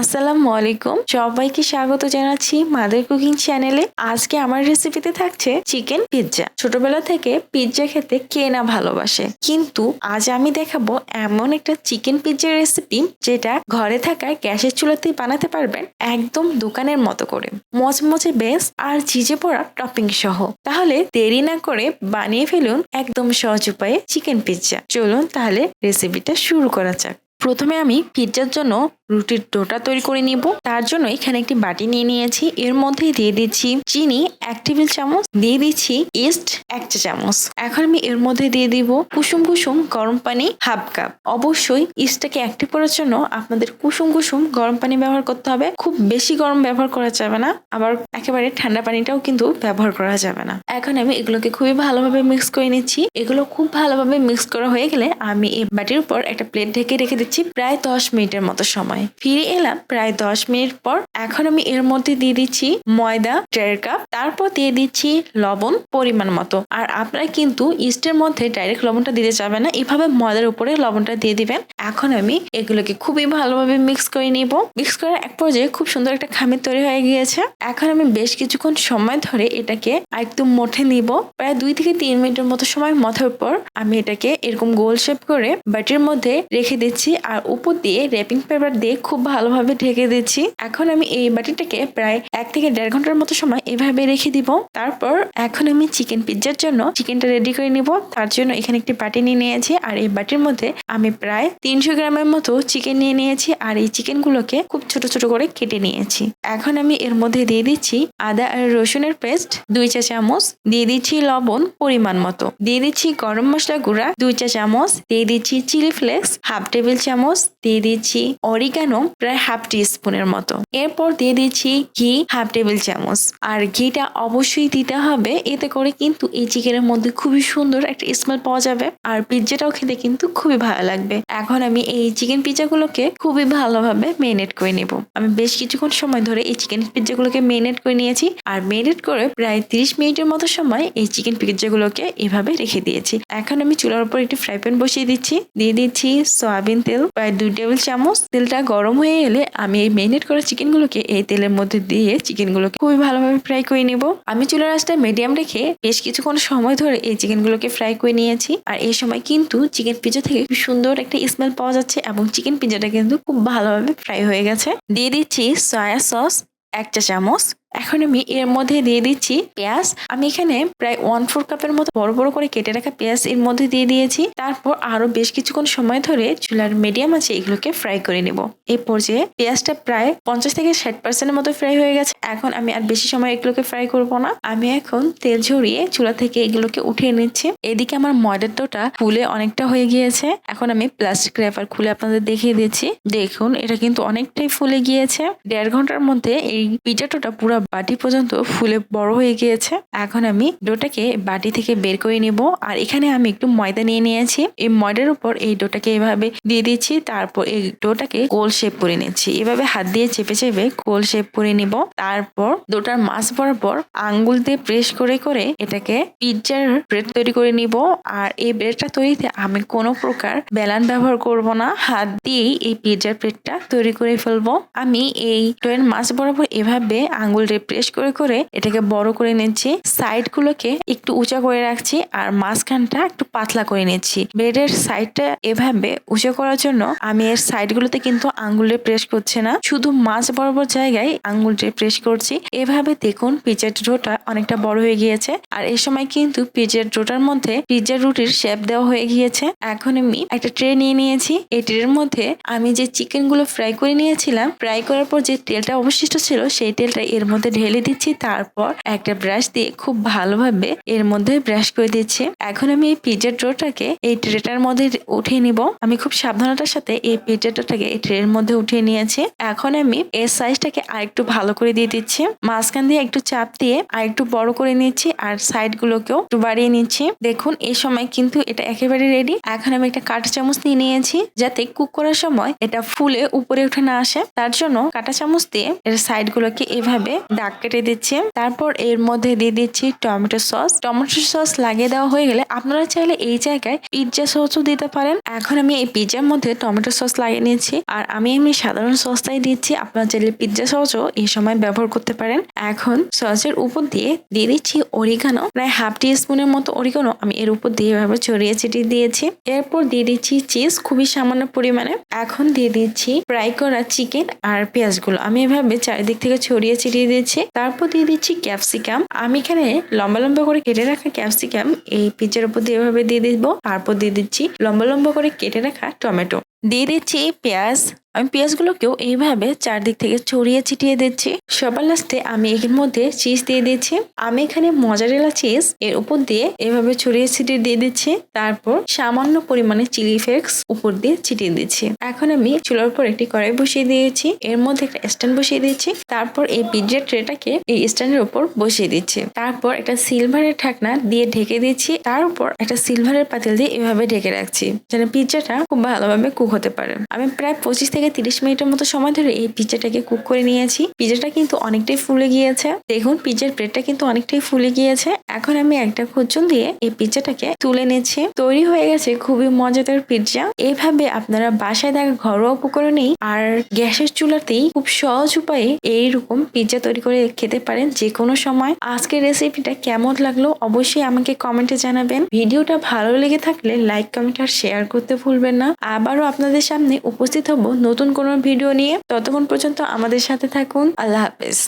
আসসালামু আলাইকুম। সবাইকে স্বাগত জানাচ্ছি মাদার কুকিং চ্যানেলে আজকে আমার রেসিপিতে থাকছে চিকেন পিৎজা ছোটবেলা থেকে পিৎজা খেতে কে না ভালোবাসে? কিন্তু আজ আমি দেখাবো এমন একটা চিকেন পিৎজার রেসিপি যেটা ঘরে থাকা গ্যাসের চুলাতে বানাতে পারবেন একদম দোকানের মতো করে। মচমচে বেস আর চিজে পড়া টপিং সহ। তাহলে দেরি না করে বানিয়ে ফেলুন একদম সহজ উপায়ে চিকেন পিৎজা চলুন তাহলে রেসিপিটা শুরু করা যাক। প্রথমে আমি পিৎজার জন্য রুটির ডোটা তৈরি করে নিব। তার জন্য এখানে একটি বাটি নিয়ে নিয়েছি। এর মধ্যে দিয়ে দিচ্ছি চিনি এক টেবিল চামচ, দিয়ে দিচ্ছি ইস্ট এক চা চামচ। এখন আমি এর মধ্যে দিয়ে দিব কুসুম কুসুম গরম পানি হাফ কাপ। অবশ্যই ইস্টটাকে অ্যাক্টিভ করার জন্য আপনাদের কুসুম কুসুম গরম পানি ব্যবহার করতে হবে। খুব বেশি গরম ব্যবহার করা যাবে না, আবার একেবারে ঠান্ডা পানিটাও কিন্তু ব্যবহার করা যাবে না। এখন আমি এগুলোকে খুবই ভালোভাবে মিক্স করে নিচ্ছি। এগুলো খুব ভালোভাবে মিক্স করা হয়ে গেলে আমি এই বাটির উপর একটা প্লেট ঢেকে রেখে দিচ্ছি। প্রায় দশ মিনিটের মতো সময়। ফিরে এলাম প্রায় দশ মিনিট পর। এখন আমি এর মধ্যে দিয়ে দিচ্ছি ময়দা দেড় কাপ, তারপর দিয়ে দিচ্ছি লবণ পরিমাণ মতো। আর আপনারা কিন্তু ইস্টের মধ্যে ডাইরেক্ট লবণটা দিতে যাবেন না, এভাবে ময়দার উপরে লবণটা দিয়ে দিবেন। এখন আমি এগুলোকে খুবই ভালোভাবে মিক্স করে নিব। মিক্স করার এক পর্যায়ে খুব সুন্দর একটা খামির তৈরি হয়ে গিয়েছে। এখন আমি বেশ কিছুক্ষণ সময় ধরে এটাকে একদম মঠে নিব। প্রায় দুই থেকে তিন মিনিটের মতো সময় মথার পর আমি এটাকে এরকম গোল শেপ করে বাটির মধ্যে রেখে দিচ্ছি। আর উপর দিয়ে র্যাপিং পেপার দিয়ে খুব ভালোভাবে ঢেকে দিচ্ছি। এখন আমি এই বাটিটাকে প্রায় এক থেকে দেড় ঘণ্টার মতো সময় এভাবে রেখে দিব। তারপর এখন আমি চিকেন পিৎজার জন্য চিকেনটা রেডি করে নিব। তার জন্য এখানে একটি বাটি নিয়ে নিয়েছি। আর এই বাটির মধ্যে আমি প্রায় তিনশো গ্রামের মতো চিকেন নিয়ে নিয়েছি। আর এই চিকেনগুলোকে খুব ছোট ছোট করে কেটে নিয়েছি। এখন আমি এর মধ্যে দিয়ে দিচ্ছি আদা আর রসুনের পেস্ট, দুই চা চামচ, দিয়ে দিচ্ছি লবণ পরিমাণ মতো। দিয়ে দিচ্ছি গরম মশলা গুঁড়া, দুই চা চামচ, দিয়ে দিচ্ছি চিলি ফ্লেক্স হাফ টেবিল চামচ দিয়ে দিচ্ছি অরিগানো প্রায় হাফ টি স্পুনের মতো। এরপর দিয়ে দিচ্ছি ঘি হাফ টেবিল চামচ। আর ঘিটা অবশ্যই দিতে হবে, এতে করে কিন্তু এই চিকেনের মধ্যে খুবই সুন্দর একটা স্মেল পাওয়া যাবে আর পিৎজাটাও খেতে কিন্তু খুবই ভালো লাগবে। এখন আমি এই চিকেন পিৎজাগুলোকে খুবই ভালোভাবে মেরিনেট করে নেব। আমি বেশ কিছুক্ষণ সময় ধরে এই চিকেন পিৎজাগুলোকে মেরিনেট করে নিয়েছি আর মেরিনেট করে প্রায় তিরিশ মিনিটের মতো সময় এই চিকেন পিৎজাগুলোকে এভাবে রেখে দিয়েছি। এখন আমি চুলার উপর একটি ফ্রাই প্যান বসিয়ে দিচ্ছি। দিয়ে দিচ্ছি সয়াবিন তেল প্রায় দুই টেবিল চামচ তেলটা গরম হয়ে এলে আমি এই মেরিনেট করা চিকেনগুলোকে এই তেলের মধ্যে দিয়ে চিকেনগুলোকে খুবই ভালোভাবে ফ্রাই করে নেব। আমি চুলার আঁচটা মিডিয়াম রেখে বেশ কিছুক্ষণ সময় ধরে এই চিকেনগুলোকে ফ্রাই করে নিয়েছি। আর এই সময় কিন্তু চিকেন পিজা থেকে খুব সুন্দর একটা স্মেল পাওয়া যাচ্ছে এবং চিকেন পিজাটা কিন্তু খুব ভালোভাবে ফ্রাই হয়ে গেছে। দিয়ে দিচ্ছি সয়া সস এক চা চামচ। এখন আমি এর মধ্যে দিয়ে দিচ্ছি পেঁয়াজ। আমি এখানে প্রায় ওয়ান ফোর কাপের মতো বড় বড় করে কেটে রাখা পেঁয়াজ এর মধ্যে দিয়ে দিয়েছি। তারপর আরও বেশ কিছুক্ষণ সময় ধরে চুলার মিডিয়াম আছে এগুলোকে ফ্রাই করে নেব। এই পর্যায়ে পেঁয়াজটা প্রায় পঞ্চাশ থেকে ষাট পার্সেন্টের মতো ফ্রাই হয়ে গেছে। এখন আমি আর বেশি সময় এগুলোকে ফ্রাই করব না। আমি এখন তেল ঝরিয়ে চুলা থেকে এগুলোকে উঠিয়ে নিচ্ছি। এদিকে আমার ময়দার ডোটা ফুলে অনেকটা হয়ে গিয়েছে। এখন আমি প্লাস্টিক র্যাপার খুলে আপনাদের দেখিয়ে দিচ্ছি। দেখুন, এটা কিন্তু অনেকটাই ফুলে গিয়েছে। দেড় ঘণ্টার মধ্যে এই পিজাটোটা পুরো বাটি পর্যন্ত ফুলে বড় হয়ে গিয়েছে। এখন আমি ডোটাকে বাটি থেকে বের করে নিব। আর এখানে আমি একটু ময়দা নিয়ে নিয়েছি। এই ময়দার উপর এই ডোটাকে এভাবে দিয়ে দিচ্ছি। তারপর এই ডোটাকে গোল শেপ করে নিচ্ছি। এভাবে হাত দিয়ে চেপে চেপে গোল শেপ করে নিব। তারপর ডোটার মাছ বরাবর আঙ্গুল দিয়ে প্রেস করে করে এটাকে পিৎজার ব্রেড তৈরি করে নিব। আর এই ব্রেডটা তৈরিতে আমি কোনো প্রকার বেলান ব্যবহার করব না। হাত দিয়েই এই পিৎজার ব্রেডটা তৈরি করে ফেলব। আমি এই ডোয়ের মাছ বরাবর এভাবে আঙ্গুল দিয়ে প্রেস করে করে এটাকে বড় করে নিচ্ছি। সাইড গুলোকে একটু উঁচা করে রাখছি আর মাঝখানটা একটু পাতলা করে নিচ্ছি। ব্রেডের সাইডটা এভাবে উঁচা করার জন্য আমি এর সাইড গুলোতে কিন্তু আঙ্গুলে প্রেস করছে না। শুধু মাছ বরাবর জায়গায় আঙ্গুল দিয়ে প্রেস করছি। এভাবে দেখুন পিজার ডোটা অনেকটা বড় হয়ে গিয়েছে। আর এই সময় কিন্তু পিজার ডোটার মধ্যে পিজার রুটির শেপ দেওয়া হয়ে গিয়েছে। এখন আমি একটা ট্রে নিয়ে নিয়েছি। এই ট্রের মধ্যে আমি যে চিকেনগুলো ফ্রাই করে নিয়েছিলাম ফ্রাই করার পর যে তেলটা অবশিষ্ট ছিল, সেই তেলটা এর মধ্যে ঢেলে দিচ্ছি, তারপর একটা ব্রাশ দিয়ে খুব ভালোভাবে এর মধ্যে ব্রাশ করে দিচ্ছি। এখন আমি এই পিজার ডোটাকে এই ট্রেটার মধ্যে উঠিয়ে নিব। আমি খুব সাবধানতার সাথে এই পিজার ডোটাকে এই ট্রের মধ্যে উঠিয়ে নিয়েছি। এখন আমি এর সাইজটাকে আরেকটু ভালো করে দিয়ে দিচ্ছি। মাঝখান দিয়ে একটু চাপ দিয়ে আরেকটু বড় করে নিচ্ছি আর সাইড গুলোকেও একটু বাড়িয়ে নিচ্ছি। দেখুন, এই সময় কিন্তু এটা একেবারে রেডি এখন আমি একটা কাঁটা চামচ নিয়ে নিয়েছি যাতে কুক করার সময় এটা ফুলে উপরে উঠে না আসে। তার জন্য কাঁটা চামচ দিয়ে এর সাইড গুলোকে এভাবে দাগ কেটে দিচ্ছি। তারপর এর মধ্যে দিয়ে দিচ্ছি টমেটো সস। টমেটো সস লাগিয়ে দেওয়া হয়ে গেলে আপনারা চাইলে এই জায়গায় পিৎজা সসও দিতে পারেন। এখন আমি এই পিৎজার মধ্যে টমেটো সস লাগিয়ে নিয়েছি আর আমি এমনি সাধারণ সসটাই দিচ্ছি। আপনারা চাইলে পিৎজা সসও এই সময় ব্যবহার করতে পারেন। এখন সসের উপর দিয়ে দিয়ে দিচ্ছি অরিগানো। প্রায় হাফ টি স্পুনের মতো অরিগানো আমি এর উপর দিয়ে এভাবে ছড়িয়ে ছিটিয়ে দিয়েছি। এরপর দিয়ে দিচ্ছি চিজ খুবই সামান্য পরিমাণে। এখন দিয়ে দিচ্ছি ফ্রাই করা চিকেন আর পেঁয়াজগুলো। আমি এভাবে চারিদিক থেকে ছড়িয়ে ছিটিয়ে দিয়েছি। তারপর দিয়ে দিচ্ছি ক্যাপসিকাম আমি এখানে লম্বা লম্বা করে কেটে রাখা ক্যাপসিকাম এই পিচের উপর দিয়ে এভাবে দিয়ে দিব। তারপর দিয়ে দিচ্ছি লম্বা লম্বা করে কেটে রাখা টমেটো। দিয়ে দিচ্ছি পেঁয়াজ আমি পেঁয়াজগুলোকেও এইভাবে চারদিক থেকে ছড়িয়ে ছিটিয়ে দিচ্ছি। সবার লাস্টে আমি এর মধ্যে চিজ দিয়ে দিচ্ছি। আমি এখানে মজারেলা চিজ এর উপর দিয়ে এভাবে ছড়িয়ে ছিটিয়ে দিয়ে দিচ্ছি। তারপর সামান্য পরিমাণে চিলি ফ্লেক্স উপর দিয়ে ছিটিয়ে দিচ্ছি। এখন আমি চুলার উপর একটি কড়াই বসিয়ে দিয়েছি। এর মধ্যে একটা স্ট্যান্ড বসিয়ে দিচ্ছি তারপর এই পিৎজার ট্রেটাকে এই স্ট্যান্ডের উপর বসিয়ে দিচ্ছি। তারপর একটা সিলভারের ঢাকনা দিয়ে ঢেকে দিচ্ছি। তার উপর একটা সিলভারের পাতিল দিয়ে এভাবে ঢেকে রাখছি, যেন পিজ্জাটা খুব ভালোভাবে কুক হতে পারে। আমি প্রায় পঁচিশ থেকে তিরিশ মিনিটের মতো সময় ধরে এই পিৎজাটাকে কুক করে নিয়েছি। পিৎজাটা কিন্তু অনেকটাই ফুলে গিয়েছে। দেখুন পিৎজার ব্রেডটা কিন্তু অনেকটাই ফুলে গিয়েছে। এখন আমি একটা খুচুন দিয়ে এই পিৎজাটাকে তুলে নিচ্ছি। তৈরি হয়ে গেছে খুবই মজাদার পিৎজা এইভাবে আপনারা বাসায় থাকা ঘরোয়া উপকরণেই আর গ্যাসের চুলাতেই খুব সহজ উপায়ে এইরকম পিৎজা তৈরি করে খেতে পারেন যে কোনো সময়। আজকের রেসিপিটা কেমন লাগল অবশ্যই আমাকে কমেন্টে জানাবেন। ভিডিওটা ভালো লেগে থাকলে লাইক কমেন্ট আর শেয়ার করতে ভুলবেন না। আবারও আপনাদের সামনে উপস্থিত হব নতুন কোনো ভিডিও নিয়ে ততক্ষণ পর্যন্ত আমাদের সাথে থাকুন। আল্লাহ হাফেজ।